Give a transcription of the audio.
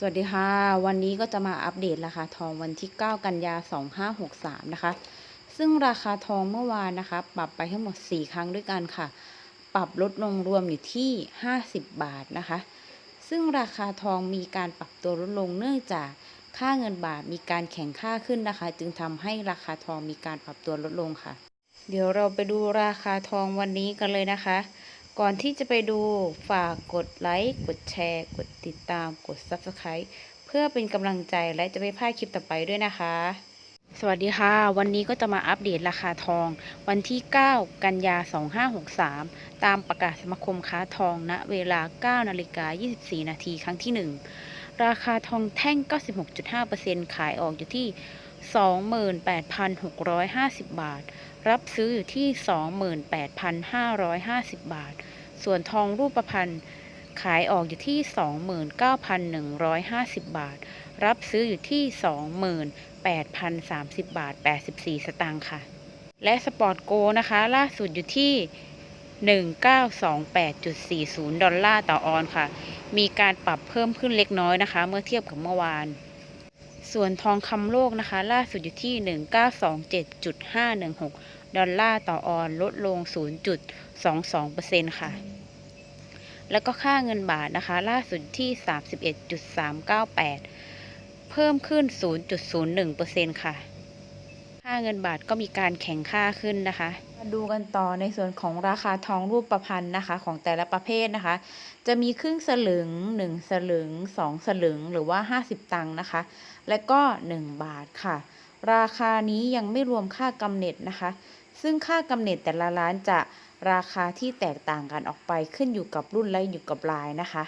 สวัสดีค่ะ วันนี้ก็จะมาอัปเดตราคาทองวันที่ 9 กันยา 2563 นะคะ ซึ่งราคาทองเมื่อวานนะคะ ปรับไปทั้งหมด 4 ครั้งด้วยกันค่ะ ปรับลดลงรวมอยู่ที่ 50 บาทนะคะ ซึ่งราคาทองมีการปรับตัวลดลงเนื่องจากค่าเงินบาทมีการแข่งค่าขึ้นนะคะ จึงทำให้ราคาทองมีการปรับตัวลดลงค่ะ เดี๋ยวเราไปดูราคาทองวันนี้กันเลยนะคะ ก่อนที่จะไปดูฝากกดไลค์ กดแชร์ กดติดตาม กด Subscribe เพื่อเป็นกำลังใจและจะไม่พลาดคลิปต่อไปด้วยนะคะ สวัสดีค่ะ วันนี้ก็จะมาอัปเดตราคาทอง วันที่ 9 กันยา 2563 ตามประกาศสมาคมค้าทองณเวลา 9 นาฬิกา 24 นาทีครั้งที่ 1 ราคาทองแท่ง 96.5%ขายออกอยู่ที่ 28,650 บาท รับซื้ออยู่ที่ 28,550 บาท ส่วนทองรูปพรรณขายออกอยู่ที่ 29,150 บาท รับซื้ออยู่ที่ 28,030 บาท 84 สตางค์ค่ะ และสปอร์ตโกนะคะ ล่าสุดอยู่ที่ 1928.40 ดอลลาร์ต่อออนค่ะ มีการปรับเพิ่มขึ้นเล็กน้อยนะคะ เมื่อเทียบกับเมื่อวาน ส่วนทองคำโลกนะคะ ล่าสุดอยู่ที่ 1927.516 ดอลลาร์ต่อออนลดลง 0.22%ค่ะ แล้วก็ค่าเงินบาทนะคะ ล่าสุดที่ 31.398 เพิ่มขึ้น 0.01%ค่ะ ค่าเงินบาทก็มีการแข่งค่าขึ้นนะคะ มาดูกันต่อในส่วนของราคาทองรูปประพันธ์นะคะของแต่ละประเภทนะคะ จะมีครึ่งสลึง 1 สลึง 2 สลึงหรือว่า 50 ตังค์นะคะ และก็ 1 บาทค่ะ ราคานี้ยังไม่รวมค่ากำเนิดนะคะ ซึ่งค่ากำเนิดแต่ละร้านจะราคาที่แตกต่างกันออกไปขึ้นอยู่กับรุ่นและอยู่กับลายนะคะ